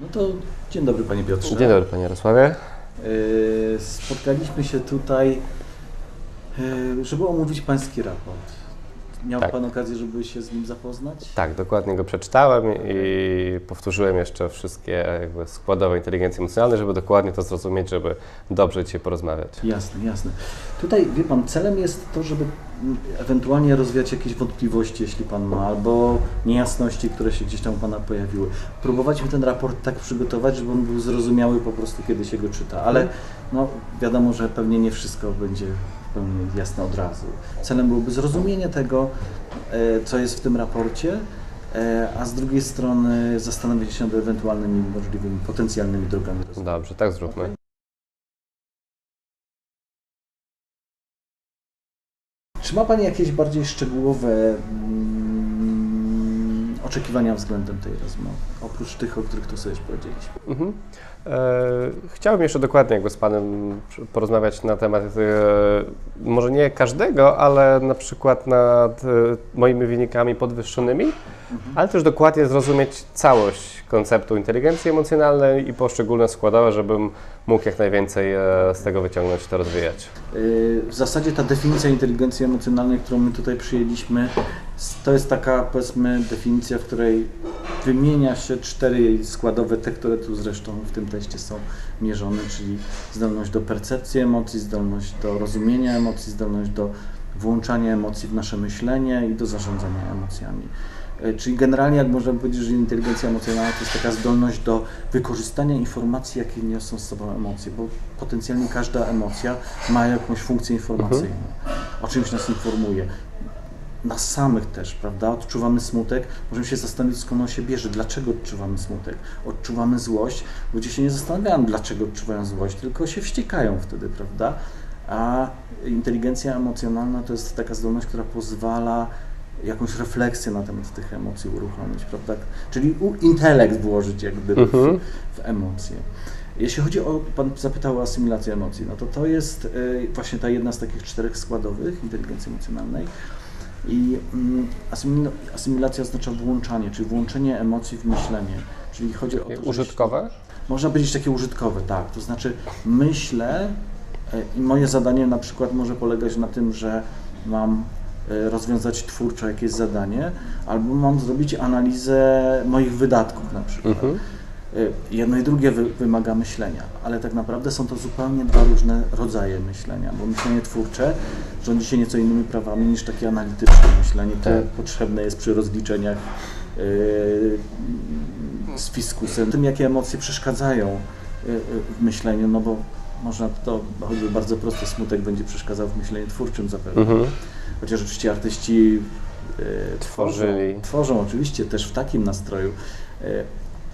No to dzień dobry Panie Piotrze. Dzień dobry Panie Jarosławie. Yy, Spotkaliśmy się tutaj, yy, żeby omówić Pański raport. Miał Tak. Pan okazję, żeby się z nim zapoznać? Tak, dokładnie go przeczytałem i powtórzyłem jeszcze wszystkie składowe inteligencji emocjonalnej, żeby dokładnie to zrozumieć, żeby dobrze dzisiaj porozmawiać. Jasne, jasne. Tutaj, wie Pan, celem jest to, żeby ewentualnie rozwiać jakieś wątpliwości, jeśli Pan ma, albo niejasności, które się gdzieś tam u Pana pojawiły. Próbować ten raport tak przygotować, żeby on był zrozumiały po prostu, kiedy się go czyta, ale no, wiadomo, że pewnie nie wszystko będzie w pełni jasne od razu. Celem byłoby zrozumienie tego, e, co jest w tym raporcie, e, a z drugiej strony zastanowić się nad ewentualnymi możliwymi, potencjalnymi drogami rozwoju. Dobrze, tak zróbmy. Czy ma Pani jakieś bardziej szczegółowe mm, oczekiwania względem tej rozmowy, oprócz tych, o których tu sobie już powiedzieliśmy? Mhm. E, chciałbym jeszcze dokładnie jakby z Panem porozmawiać na temat e, może nie każdego, ale na przykład nad e, moimi wynikami podwyższonymi, ale też dokładnie zrozumieć całość konceptu inteligencji emocjonalnej i poszczególne składowe, żebym mógł jak najwięcej e, z tego wyciągnąć to rozwijać. Yy, W zasadzie ta definicja inteligencji emocjonalnej, którą my tutaj przyjęliśmy, to jest taka, powiedzmy, definicja, w której wymienia się cztery jej składowe, te, które tu zresztą w tym teście są mierzone, czyli zdolność do percepcji emocji, zdolność do rozumienia emocji, zdolność do włączania emocji w nasze myślenie i do zarządzania emocjami. E, Czyli generalnie, jak można powiedzieć, że inteligencja emocjonalna to jest taka zdolność do wykorzystania informacji, jakie niosą z sobą emocje, bo potencjalnie każda emocja ma jakąś funkcję informacyjną, o czymś nas informuje. Nas samych też, prawda? Odczuwamy smutek, możemy się zastanowić, skąd on się bierze, dlaczego odczuwamy smutek. Odczuwamy złość, ludzie się nie zastanawiają, dlaczego odczuwają złość, tylko się wściekają wtedy, prawda? A inteligencja emocjonalna to jest taka zdolność, która pozwala jakąś refleksję na temat tych emocji uruchomić, prawda? Czyli intelekt włożyć jakby w, Mhm. w emocje. Jeśli chodzi o, Pan zapytał o asymilację emocji, no to to jest y, właśnie ta jedna z takich czterech składowych inteligencji emocjonalnej. I mm, asymil- asymilacja oznacza włączanie, czyli włączenie emocji w myślenie. Czyli chodzi o to, Użytkowe? można powiedzieć takie użytkowe, tak. To znaczy myślę e, i moje zadanie na przykład może polegać na tym, że mam e, rozwiązać twórczo jakieś zadanie, albo mam zrobić analizę moich wydatków na przykład. Mhm. E, Jedno i drugie wy, wymaga myślenia, ale tak naprawdę są to zupełnie dwa różne rodzaje myślenia, bo myślenie twórcze rządzi się nieco innymi prawami niż takie analityczne myślenie, które Tak. potrzebne jest przy rozliczeniach yy, z fiskusem, tym jakie emocje przeszkadzają yy, w myśleniu, no bo można to, choćby bardzo prosto, smutek będzie przeszkadzał w myśleniu twórczym zapewne. Mhm. Chociaż oczywiście artyści yy. Tworzą, tworzą oczywiście też w takim nastroju, yy,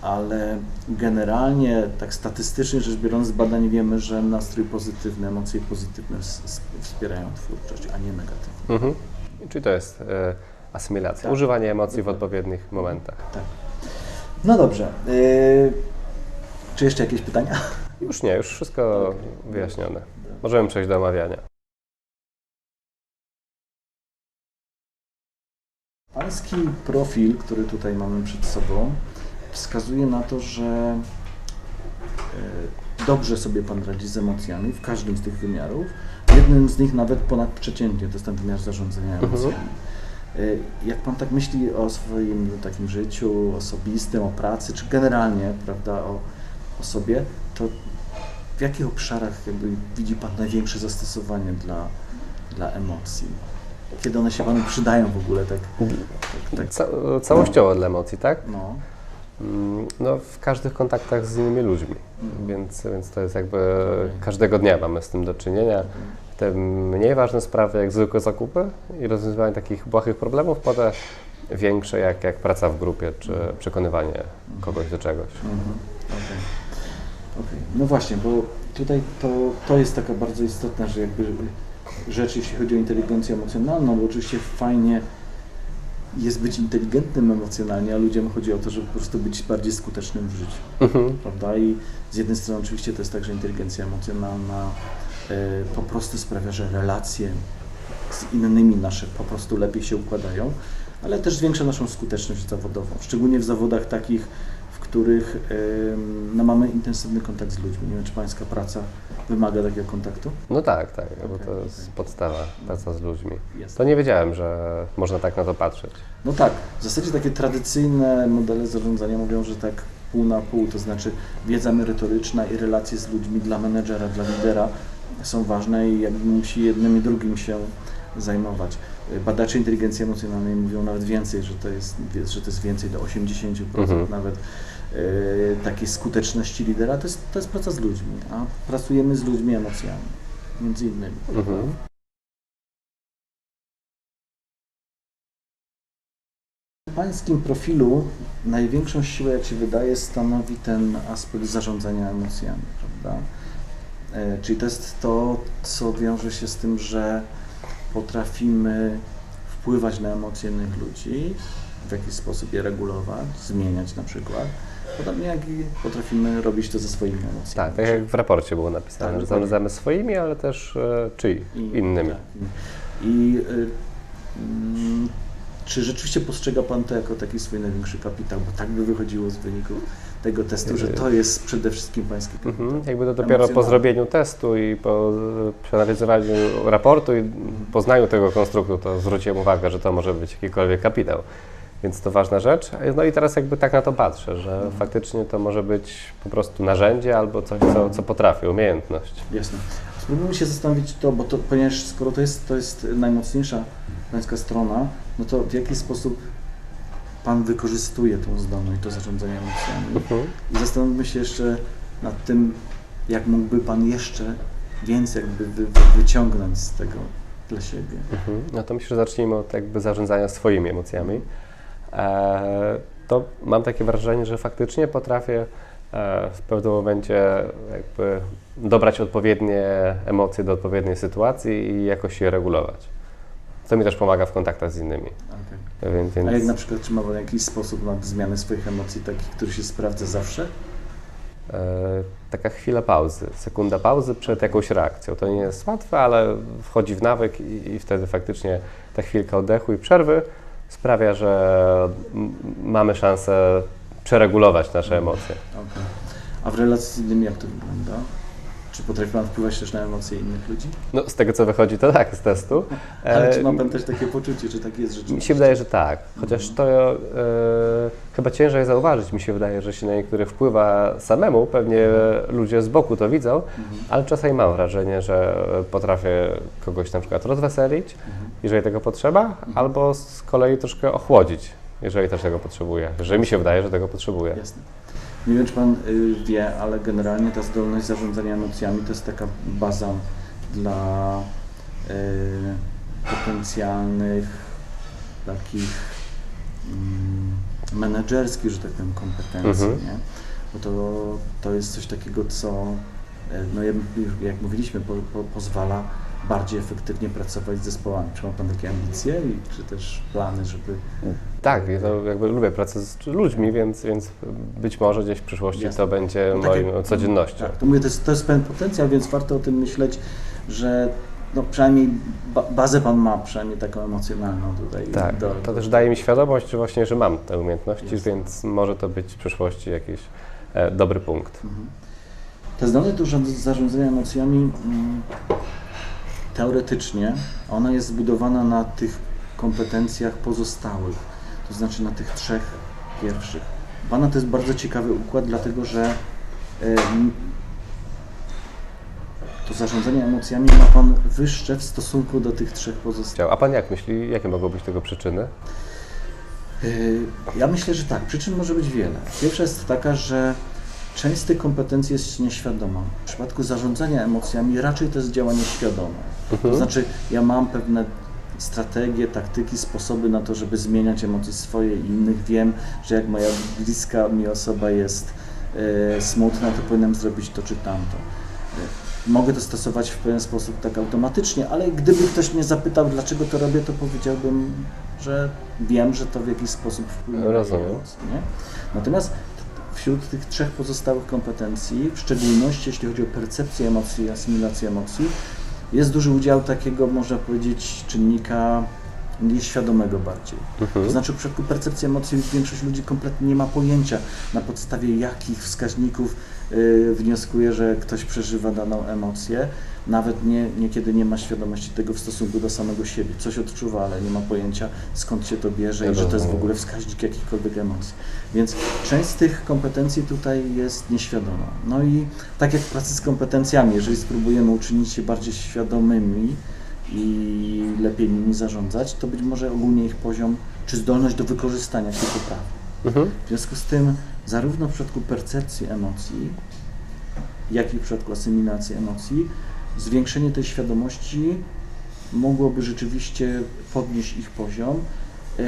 ale generalnie, tak statystycznie rzecz biorąc, z badań wiemy, że nastrój pozytywny, emocje pozytywne wspierają twórczość, a nie negatywne. Mhm. Czyli to jest e, asymilacja, Tak. używanie emocji w odpowiednich momentach. Tak. No dobrze. Yy, czy jeszcze jakieś pytania? Już nie, już wszystko wyjaśnione. Możemy przejść do omawiania. Pański profil, który tutaj mamy przed sobą, wskazuje na to, że e, dobrze sobie Pan radzi z emocjami w każdym z tych wymiarów. Jednym z nich nawet ponadprzeciętnie, to jest ten wymiar zarządzania Mhm. emocjami. E, Jak Pan tak myśli o swoim takim życiu osobistym, o pracy, czy generalnie, prawda, o, o sobie, to w jakich obszarach jakby widzi Pan największe zastosowanie dla, dla emocji? Kiedy one się Panu przydają w ogóle, tak? tak, tak Ca całościowo dla emocji, tak? no. No, w każdych kontaktach z innymi ludźmi, Mhm. więc, więc to jest jakby każdego dnia mamy z tym do czynienia. Te mniej ważne sprawy, jak zwykłe zakupy i rozwiązywanie takich błahych problemów, potem większe, jak, jak praca w grupie, czy przekonywanie kogoś do czegoś. Mhm. Okej. Okej. No właśnie, bo tutaj to, to jest taka bardzo istotna, że jakby rzecz, jeśli chodzi o inteligencję emocjonalną, bo oczywiście fajnie jest być inteligentnym emocjonalnie, a ludziom chodzi o to, żeby po prostu być bardziej skutecznym w życiu. Mhm. prawda? I z jednej strony oczywiście to jest tak, że inteligencja emocjonalna e, po prostu sprawia, że relacje z innymi nasze po prostu lepiej się układają, ale też zwiększa naszą skuteczność zawodową, szczególnie w zawodach takich, których no, mamy intensywny kontakt z ludźmi. Nie wiem, czy Pańska praca wymaga takiego kontaktu? No tak, tak, bo Okej, to jest okej. podstawa, praca z ludźmi. Jest. To nie wiedziałem, że można tak na to patrzeć. No tak, w zasadzie takie tradycyjne modele zarządzania mówią, że tak pół na pół, to znaczy wiedza merytoryczna i relacje z ludźmi dla menedżera, dla lidera są ważne i jakby musi jednym i drugim się zajmować. Badacze inteligencji emocjonalnej mówią nawet więcej, że to jest, że to jest więcej do 80% Mhm. nawet takiej skuteczności lidera, to jest, to jest praca z ludźmi, a pracujemy z ludźmi emocjami, między innymi. Mhm. W pańskim profilu największą siłę, jak się wydaje, stanowi ten aspekt zarządzania emocjami, prawda? E, Czyli to jest to, co wiąże się z tym, że potrafimy wpływać na emocje innych ludzi, w jakiś sposób je regulować, zmieniać na przykład. Podobnie jak i potrafimy robić to ze swoimi emocjami. Tak, tak jak w raporcie było napisane, Tak, że zarządzamy swoimi, ale też e, czyj, I, innymi. Tak. I y, mm, czy rzeczywiście postrzega Pan to jako taki swój największy kapitał? Bo tak by wychodziło z wyników tego testu, że to jest przede wszystkim Pański kapitał. Mhm. Jakby to dopiero po zrobieniu testu i po przeanalizowaniu raportu i poznaniu tego konstruktu, to zwróciłem uwagę, że to może być jakikolwiek kapitał. Więc to ważna rzecz. No i teraz jakby tak na to patrzę, że Mhm. faktycznie to może być po prostu narzędzie albo coś, co, co potrafię, umiejętność. Jasne. Spróbujmy się zastanowić to, bo to, ponieważ skoro to jest, to jest najmocniejsza Pańska strona, no to w jaki sposób Pan wykorzystuje tą zdolność do zarządzania emocjami? Mhm. I zastanówmy się jeszcze nad tym, jak mógłby Pan jeszcze więcej jakby wy, wy, wyciągnąć z tego dla siebie. Mhm. No to myślę, że zacznijmy od jakby zarządzania swoimi emocjami. E, to mam takie wrażenie, że faktycznie potrafię e, w pewnym momencie jakby dobrać odpowiednie emocje do odpowiedniej sytuacji i jakoś je regulować. To mi też pomaga w kontaktach z innymi. Okej. Więc, więc A jak na przykład, czy ma Pan jakiś sposób na zmianę swoich emocji, takich, który się sprawdza zawsze? e, taka chwila pauzy, sekunda pauzy przed jakąś reakcją. To nie jest łatwe, ale wchodzi w nawyk i, i wtedy faktycznie ta chwilka oddechu i przerwy sprawia, że mamy szansę przeregulować nasze emocje. Okej. A w relacji z innymi jak to wygląda? Czy potrafi Pan wpływać też na emocje innych ludzi? No, z tego co wychodzi, to tak, z testu. Ale E, czy ma Pan też takie poczucie, że tak jest rzeczywiście? Mi się wydaje, że tak. Chociaż to e, chyba ciężej zauważyć. Mi się wydaje, że się na niektórych wpływa samemu. Pewnie ludzie z boku to widzą, Mhm. ale czasami mam wrażenie, że potrafię kogoś na przykład rozweselić, Mhm. jeżeli tego potrzeba, albo z kolei troszkę ochłodzić, jeżeli też tego potrzebuję. Jeżeli mi się wydaje, że tego potrzebuję. Jasne. Nie wiem, czy Pan y, wie, ale generalnie ta zdolność zarządzania emocjami to jest taka baza dla y, potencjalnych takich mm, menedżerskich, że tak powiem, kompetencji, Mhm. nie? Bo to, to jest coś takiego, co, e, no jak, jak mówiliśmy, po, po, pozwala bardziej efektywnie pracować z zespołami. Czy ma Pan takie ambicje i czy też plany, żeby Tak, ja to jakby lubię pracę z ludźmi, więc, więc być może gdzieś w przyszłości Jasne. to będzie No tak moją jak- codziennością. Tak, to mówię, to jest, to jest pewien potencjał, więc warto o tym myśleć, że no, przynajmniej ba bazę Pan ma, przynajmniej taką emocjonalną tutaj. Tak, do- to też daje mi świadomość, że właśnie, że mam te umiejętności, więc może to być w przyszłości jakiś e, dobry punkt. Mhm. Ta zdolność do rząd- zarządzania emocjami mm, teoretycznie ona jest zbudowana na tych kompetencjach pozostałych, to znaczy na tych trzech pierwszych. Pana to jest bardzo ciekawy układ, dlatego że to zarządzanie emocjami ma Pan wyższe w stosunku do tych trzech pozostałych. A pan jak myśli, jakie mogą być tego przyczyny? Ja myślę, że tak. Przyczyn może być wiele. Pierwsza jest taka, że część z tych kompetencji jest nieświadoma. W przypadku zarządzania emocjami raczej to jest działanie świadome. To znaczy, ja mam pewne strategie, taktyki, sposoby na to, żeby zmieniać emocje swoje i innych. Wiem, że jak moja bliska mi osoba jest e, smutna, to powinienem zrobić to czy tamto. E, Mogę to stosować w pewien sposób tak automatycznie, ale gdyby ktoś mnie zapytał, dlaczego to robię, to powiedziałbym, że wiem, że to w jakiś sposób wpływa na emocje. Natomiast wśród tych trzech pozostałych kompetencji, w szczególności jeśli chodzi o percepcję emocji i asymilację emocji, jest duży udział takiego, można powiedzieć, czynnika nieświadomego bardziej. To znaczy w przypadku percepcji emocji większość ludzi kompletnie nie ma pojęcia na podstawie jakich wskaźników y, wnioskuje, że ktoś przeżywa daną emocję. Nawet nie, niekiedy nie ma świadomości tego w stosunku do samego siebie. Coś odczuwa, ale nie ma pojęcia skąd się to bierze i że to jest w ogóle wskaźnik jakichkolwiek emocji. Więc część z tych kompetencji tutaj jest nieświadoma. No i tak jak w pracy z kompetencjami, jeżeli spróbujemy uczynić się bardziej świadomymi i lepiej nimi zarządzać, to być może ogólnie ich poziom czy zdolność do wykorzystania się poprawi. Mhm. W związku z tym, zarówno w przypadku percepcji emocji, jak i w przypadku asymilacji emocji, zwiększenie tej świadomości mogłoby rzeczywiście podnieść ich poziom. Yy,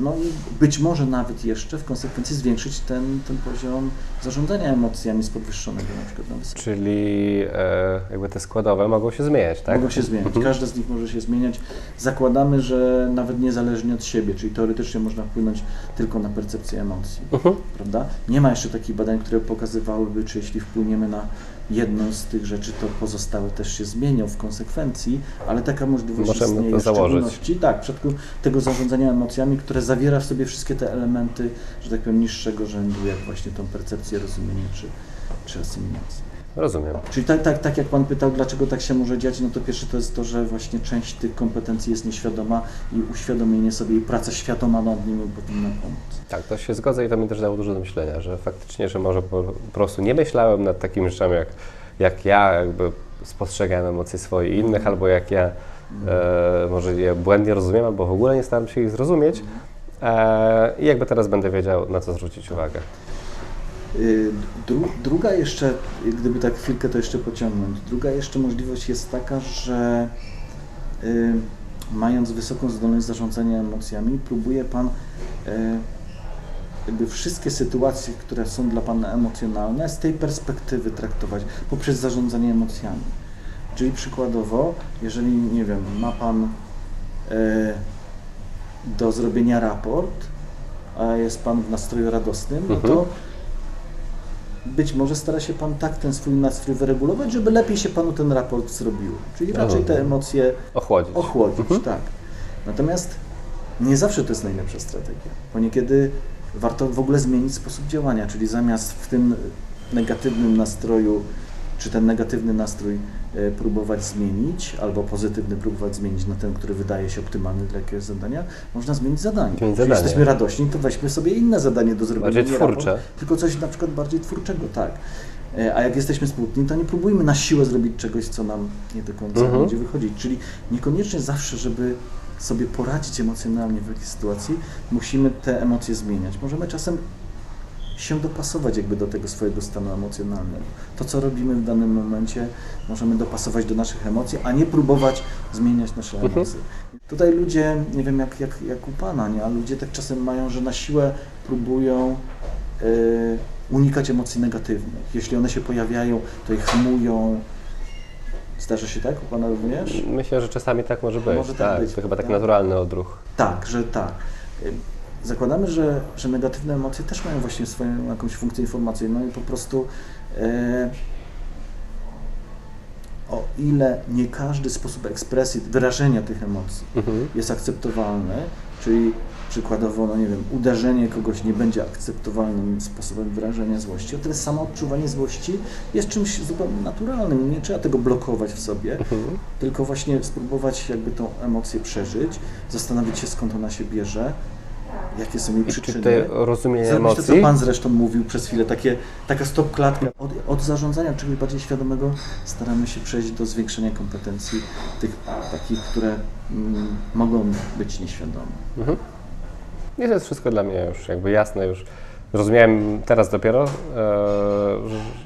No i być może nawet jeszcze w konsekwencji zwiększyć ten, ten poziom zarządzania emocjami z podwyższonego na przykład na wysoki. Czyli e, jakby te składowe mogą się zmieniać, tak? Mogą się zmieniać. Mhm. Każda z nich może się zmieniać. Zakładamy, że nawet niezależnie od siebie, czyli teoretycznie można wpłynąć tylko na percepcję emocji. Mhm. Prawda? Nie ma jeszcze takich badań, które pokazywałyby, czy jeśli wpłyniemy na jedną z tych rzeczy, to pozostałe też się zmienią w konsekwencji, ale taka możliwość Możemy istnieje w szczególności tak, przypadku tego zarządzania emocjami, które zawiera w sobie wszystkie te elementy, że tak powiem, niższego rzędu, jak właśnie tą percepcję, rozumienie czy, czy asymilację. Rozumiem. Czyli tak, tak, tak jak Pan pytał, dlaczego tak się może dziać, no to pierwsze to jest to, że właśnie część tych kompetencji jest nieświadoma i uświadomienie sobie i praca świadoma nad nimi powinna pomóc. Tak, to się zgodzę i to mi też dało dużo do myślenia, że faktycznie, że może po, prostu nie myślałem nad takimi rzeczami, jak, jak ja jakby spostrzegałem emocje swoje i innych, albo jak ja e, może je błędnie rozumiem, albo w ogóle nie staram się ich zrozumieć. E, I jakby teraz będę wiedział, na co zwrócić uwagę. Y, Dru, druga jeszcze, gdyby tak chwilkę to jeszcze pociągnąć, druga jeszcze możliwość jest taka, że y, mając wysoką zdolność zarządzania emocjami, próbuje Pan y, jakby wszystkie sytuacje, które są dla Pana emocjonalne, z tej perspektywy traktować poprzez zarządzanie emocjami. Czyli przykładowo, jeżeli, nie wiem, ma Pan y, do zrobienia raport, a jest Pan w nastroju radosnym, no Mhm. to być może stara się Pan tak ten swój nastrój wyregulować, żeby lepiej się Panu ten raport zrobiło. Czyli raczej te emocje Ochłodzić. ochłodzić, Mhm. tak. Natomiast nie zawsze to jest najlepsza strategia, bo niekiedy warto w ogóle zmienić sposób działania, czyli zamiast w tym negatywnym nastroju, czy ten negatywny nastrój e, próbować zmienić, albo pozytywny próbować zmienić na ten, który wydaje się optymalny dla jakiegoś zadania, można zmienić zadanie. Zmienić zadanie. jesteśmy radośni, to weźmy sobie inne zadanie do zrobienia. Bardziej nie raport, twórcze. tylko coś na przykład bardziej twórczego, tak. E, A jak jesteśmy smutni, to nie próbujmy na siłę zrobić czegoś, co nam nie do końca Mhm. będzie wychodzić. Czyli niekoniecznie zawsze, żeby sobie poradzić emocjonalnie w jakiejś sytuacji, musimy te emocje zmieniać. Możemy czasem się dopasować jakby do tego swojego stanu emocjonalnego. To, co robimy w danym momencie, możemy dopasować do naszych emocji, a nie próbować zmieniać nasze Mhm. emocje. Tutaj ludzie, nie wiem jak, jak, jak u Pana, nie? ale ludzie tak czasem mają, że na siłę próbują y, unikać emocji negatywnych. Jeśli one się pojawiają, to je hamują. Zdarza się tak u Pana również? Myślę, że czasami tak może być. Może tak tak, być, to chyba taki prawda? naturalny odruch. Tak, że tak. Zakładamy, że, że negatywne emocje też mają właśnie swoją jakąś funkcję informacyjną i po prostu e, o ile nie każdy sposób ekspresji, wyrażenia tych emocji Mhm. jest akceptowalny, czyli przykładowo, no nie wiem, uderzenie kogoś nie będzie akceptowalnym sposobem wyrażenia złości, o tyle samo odczuwanie złości jest czymś zupełnie naturalnym. Nie trzeba tego blokować w sobie, Mhm. tylko właśnie spróbować jakby tą emocję przeżyć, zastanowić się skąd ona się bierze, jakie są jej I czy przyczyny. tutaj rozumienie Zrobić to, emocji? co Pan zresztą mówił przez chwilę, takie, taka stop klatka. Od, od zarządzania czegoś bardziej świadomego staramy się przejść do zwiększenia kompetencji tych takich, które mm, mogą być nieświadome. Mhm. Nie, to jest wszystko dla mnie już jakby jasne, już zrozumiałem teraz dopiero, e,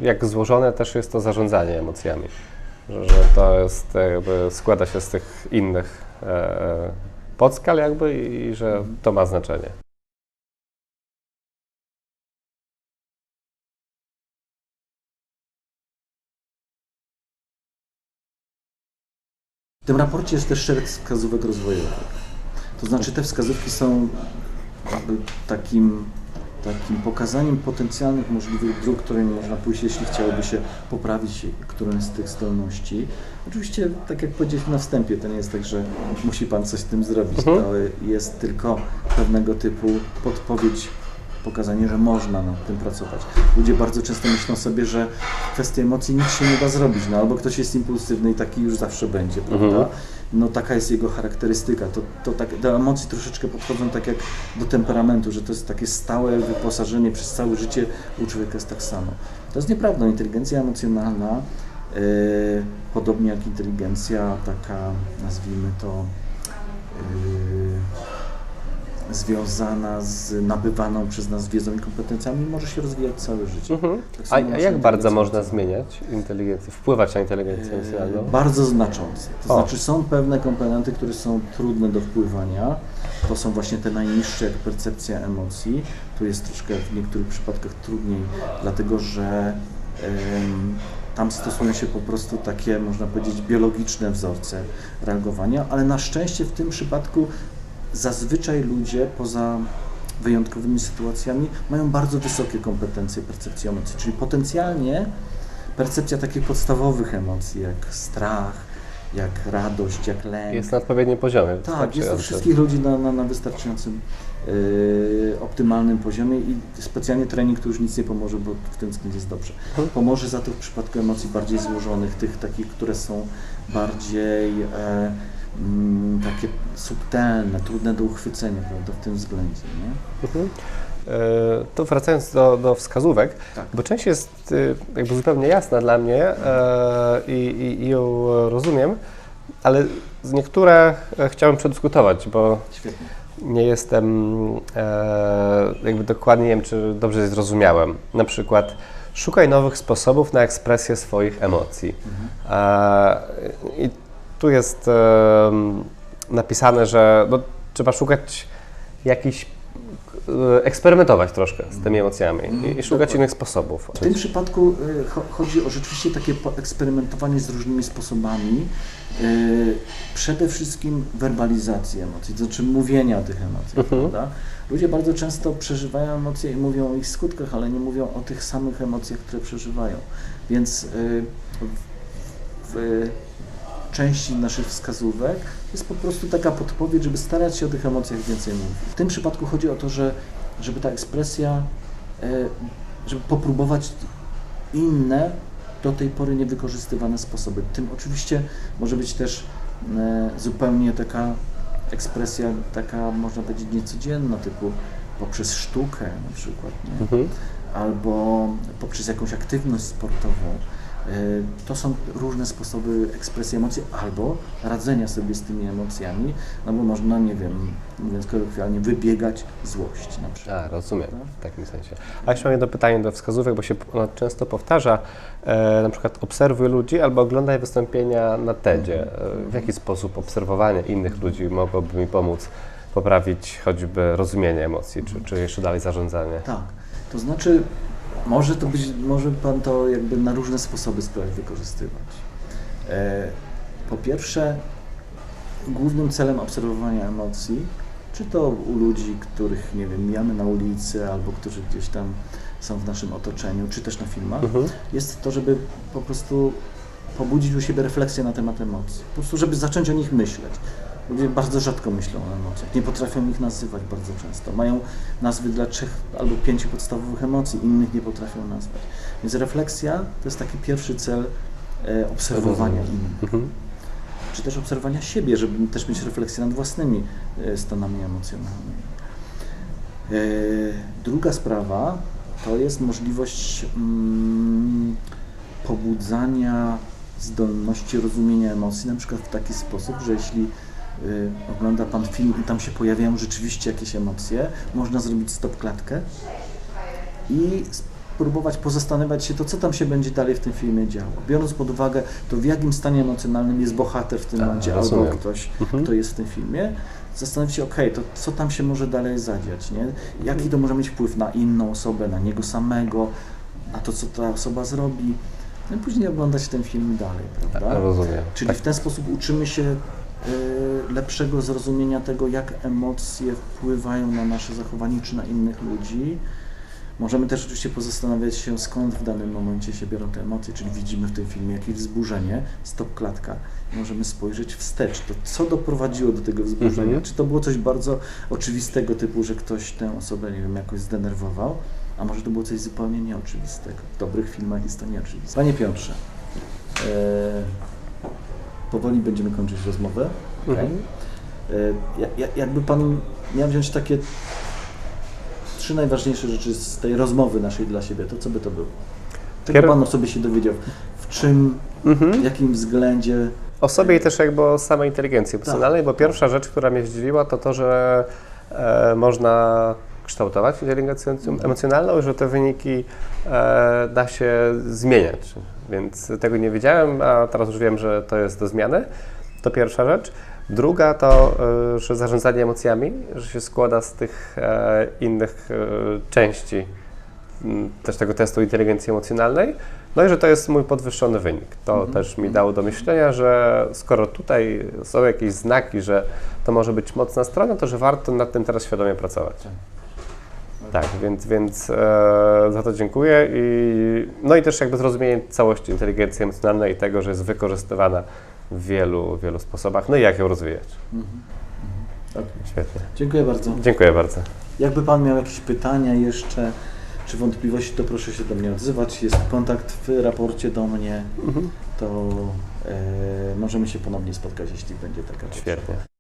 jak złożone też jest to zarządzanie emocjami. Że, że to jest jakby, składa się z tych innych e, podskal jakby i że to ma znaczenie. W tym raporcie jest też szereg wskazówek rozwojowych. To znaczy te wskazówki są takim takim pokazaniem potencjalnych możliwych dróg, którymi można pójść, jeśli chciałoby się poprawić którąś z tych zdolności. Oczywiście, tak jak powiedzieliśmy na wstępie, to nie jest tak, że musi Pan coś z tym zrobić. Mhm. To jest tylko pewnego typu podpowiedź, pokazanie, że można nad tym pracować. Ludzie bardzo często myślą sobie, że w kwestii emocji nic się nie da zrobić, no albo ktoś jest impulsywny i taki już zawsze będzie, prawda? Mhm. No taka jest jego charakterystyka. To, to tak, do emocji troszeczkę podchodzą tak jak do temperamentu, że to jest takie stałe wyposażenie przez całe życie, u człowieka jest tak samo. To jest nieprawda. Inteligencja emocjonalna, e, podobnie jak inteligencja taka, nazwijmy to, e, związana z nabywaną przez nas wiedzą i kompetencjami, może się rozwijać całe życie. Mhm. Tak A, jak bardzo można zmieniać inteligencję, wpływać na inteligencję E, emocjonalną? Bardzo znaczące. To O. znaczy są pewne komponenty, które są trudne do wpływania. To są właśnie te najniższe, jak percepcja emocji. Tu jest troszkę w niektórych przypadkach trudniej, dlatego że em, tam stosują się po prostu takie, można powiedzieć, biologiczne wzorce reagowania, ale na szczęście w tym przypadku zazwyczaj ludzie poza wyjątkowymi sytuacjami mają bardzo wysokie kompetencje percepcji emocji, czyli potencjalnie percepcja takich podstawowych emocji, jak strach, jak radość, jak lęk. Jest na odpowiednim poziomie. tak, jest u wszystkich ludzi na, na, na wystarczającym yy, optymalnym poziomie i specjalnie trening tu już nic nie pomoże, bo w tym względzie jest dobrze. Mhm. Pomoże za to w przypadku emocji bardziej złożonych, tych takich, które są bardziej e, mm, takie subtelne, trudne do uchwycenia, prawda, w tym względzie, nie? Mhm. E, To wracając do, do wskazówek, Tak. bo część jest y, jakby zupełnie jasna dla mnie e, i, i, ją rozumiem, ale z niektóre chciałem przedyskutować, bo Świetnie. nie jestem e, jakby dokładnie nie wiem, czy dobrze zrozumiałem. Na przykład szukaj nowych sposobów na ekspresję swoich emocji. E, I tu jest e, napisane, że no, trzeba szukać jakichś, e, eksperymentować troszkę z tymi emocjami i, i szukać innych sposobów. W tym przypadku cho- chodzi o rzeczywiście takie eksperymentowanie z różnymi sposobami. Y, Przede wszystkim werbalizację emocji, to znaczy mówienia o tych emocjach, Mhm. prawda? Ludzie bardzo często przeżywają emocje i mówią o ich skutkach, ale nie mówią o tych samych emocjach, które przeżywają. Więc w, w części naszych wskazówek jest po prostu taka podpowiedź, żeby starać się o tych emocjach więcej mówić. W tym przypadku chodzi o to, że żeby ta ekspresja, e, żeby popróbować inne, do tej pory niewykorzystywane sposoby. Tym oczywiście może być też e, zupełnie taka ekspresja, taka można powiedzieć niecodzienna, typu poprzez sztukę na przykład, nie? Mhm. albo poprzez jakąś aktywność sportową. Y, To są różne sposoby ekspresji emocji albo radzenia sobie z tymi emocjami, no bo można, nie wiem, mówiąc kolokwialnie, wybiegać złość na przykład. A, rozumiem, prawda? w takim sensie. A jeszcze mam jedno pytanie do wskazówek, bo się ono często powtarza. E, na przykład obserwuj ludzi albo oglądaj wystąpienia na TEDzie. E, w jaki sposób obserwowanie innych ludzi mogłoby mi pomóc poprawić choćby rozumienie emocji, czy, czy jeszcze dalej zarządzanie? Tak, to znaczy może to być, może Pan to jakby na różne sposoby spróbować wykorzystywać. E, po pierwsze, głównym celem obserwowania emocji, czy to u ludzi, których, nie wiem, mijamy na ulicy, albo którzy gdzieś tam są w naszym otoczeniu, czy też na filmach, Mhm. jest to, żeby po prostu pobudzić u siebie refleksję na temat emocji. Po prostu, żeby zacząć o nich myśleć. Ludzie bardzo rzadko myślą o emocjach, nie potrafią ich nazywać bardzo często. Mają nazwy dla trzech albo pięciu podstawowych emocji, innych nie potrafią nazwać. Więc refleksja to jest taki pierwszy cel e, obserwowania Rozumiem. innych Mhm. czy też obserwowania siebie, żeby też mieć refleksję nad własnymi e, stanami emocjonalnymi. E, Druga sprawa to jest możliwość mm, pobudzania zdolności rozumienia emocji, na przykład w taki sposób, że jeśli y, ogląda Pan film i tam się pojawiają rzeczywiście jakieś emocje, można zrobić stop klatkę i spróbować pozastanawiać się to, co tam się będzie dalej w tym filmie działo. Biorąc pod uwagę to, w jakim stanie emocjonalnym jest bohater w tym A, momencie, rozumiem. albo ktoś, Mhm. kto jest w tym filmie, zastanowić się, ok, to co tam się może dalej zadziać, nie? Jaki to może mieć wpływ na inną osobę, na niego samego, na to, co ta osoba zrobi. No i później oglądać ten film dalej, prawda? Rozumiem. Czyli Tak. w ten sposób uczymy się lepszego zrozumienia tego, jak emocje wpływają na nasze zachowanie czy na innych ludzi. Możemy też oczywiście pozastanawiać się, skąd w danym momencie się biorą te emocje, czyli widzimy w tym filmie jakieś wzburzenie, stop klatka możemy spojrzeć wstecz, to co doprowadziło do tego wzburzenia. Mhm. Czy to było coś bardzo oczywistego typu, że ktoś tę osobę, nie wiem, jakoś zdenerwował, a może to było coś zupełnie nieoczywistego. W dobrych filmach jest to nieoczywiste. Panie Piotrze, e, powoli będziemy kończyć rozmowę. Mhm. E, ja- ja- jakby Pan miał wziąć takie trzy najważniejsze rzeczy z tej rozmowy naszej dla siebie, to co by to było? Czego Pier- Pan o sobie się dowiedział? W czym, Mhm. w jakim względzie? O sobie i też jakby o samej inteligencji emocjonalnej, bo pierwsza rzecz, która mnie zdziwiła, to to, że e, można kształtować inteligencję emocjonalną że te wyniki e, da się zmieniać. Więc tego nie wiedziałem, a teraz już wiem, że to jest do zmiany. To pierwsza rzecz. Druga to, e, że zarządzanie emocjami, że się składa z tych e, innych e, części też tego testu inteligencji emocjonalnej. No i że to jest mój podwyższony wynik. To Mhm. też mi dało do myślenia, że skoro tutaj są jakieś znaki, że to może być mocna strona, to że warto nad tym teraz świadomie pracować. Tak, więc, więc e, za to dziękuję i no i też jakby zrozumienie całości inteligencji emocjonalnej i tego, że jest wykorzystywana w wielu, wielu sposobach, no i jak ją rozwijać. Mhm. Mhm. Ok. Świetnie. Dziękuję bardzo. Dziękuję bardzo. Jakby Pan miał jakieś pytania jeszcze, czy wątpliwości, to proszę się do mnie odzywać. Jest kontakt w raporcie do mnie, Mhm. to e, możemy się ponownie spotkać, jeśli będzie taka potrzeba. Świetnie.